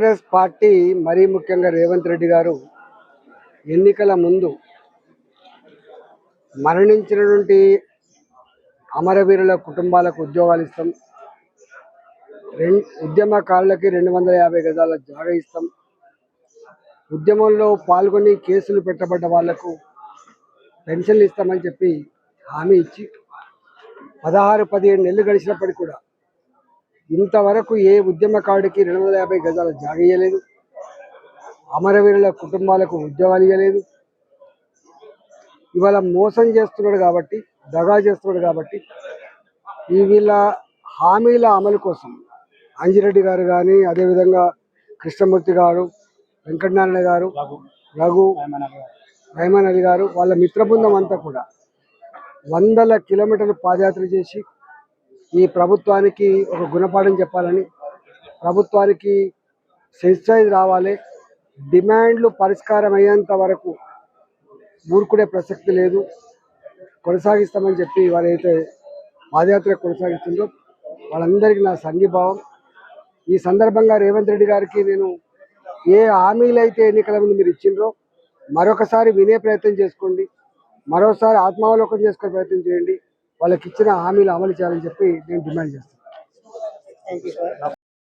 Congress party మరీ ముఖ్యంగా రేవంత్ రెడ్డి గారు ఎన్నికల ముందు మరణించినటువంటి అమరవీరుల కుటుంబాలకు ఉద్యోగాలు ఇస్తాం. రెండు ఉద్యమకారులకి రెండు వందల యాభై గజాల జాగా ఇస్తాం. ఉద్యమంలో పాల్గొని కేసులు పెట్టబడ్డ వాళ్ళకు పెన్షన్లు ఇస్తామని చెప్పి హామీ ఇచ్చి పదహారు పదిహేడు నెలలు గడిచినప్పటికీ కూడా ఇంతవరకు ఏ ఉద్యమకారుడికి రెండు వందల యాభై గజాల జాగ ఇవ్వలేదు అమరవీరుల కుటుంబాలకు ఉద్యోగాలు ఇవ్వలేదు ఇవాళ మోసం చేస్తున్నాడు కాబట్టి దగా చేస్తున్నాడు కాబట్టి ఈ వీళ్ళ హామీల అమలు కోసం అంజిరెడ్డి గారు కానీ అదేవిధంగా కృష్ణమూర్తి గారు వెంకటనారాయణ గారు రఘు. రైమాన్ అలీ గారు వాళ్ళ మిత్ర బృందం అంతా కూడా వందల కిలోమీటర్లు పాదయాత్ర చేసి ఈ ప్రభుత్వానికి ఒక గుణపాఠం చెప్పాలని ప్రభుత్వానికి సెన్సిటైజ్ రావాలి డిమాండ్లు పరిష్కారం అయ్యేంత వరకు ఊరుకునే ప్రసక్తి లేదు కొనసాగిస్తామని చెప్పి వారైతే పాదయాత్ర కొనసాగిస్తుందో వాళ్ళందరికీ నా సంఘీభావం. ఈ సందర్భంగా రేవంత్ రెడ్డి గారికి నేను ఏ హామీలు అయితే ఎన్నికల ముందు మీరు ఇచ్చిండ్రో మరొకసారి వినే ప్రయత్నం చేసుకోండి మరోసారి ఆత్మావలోకం చేసుకునే ప్రయత్నం చేయండి. వాళ్ళకి ఇచ్చిన హామీలు అమలు చేయాలని చెప్పి నేను డిమాండ్ చేస్తాను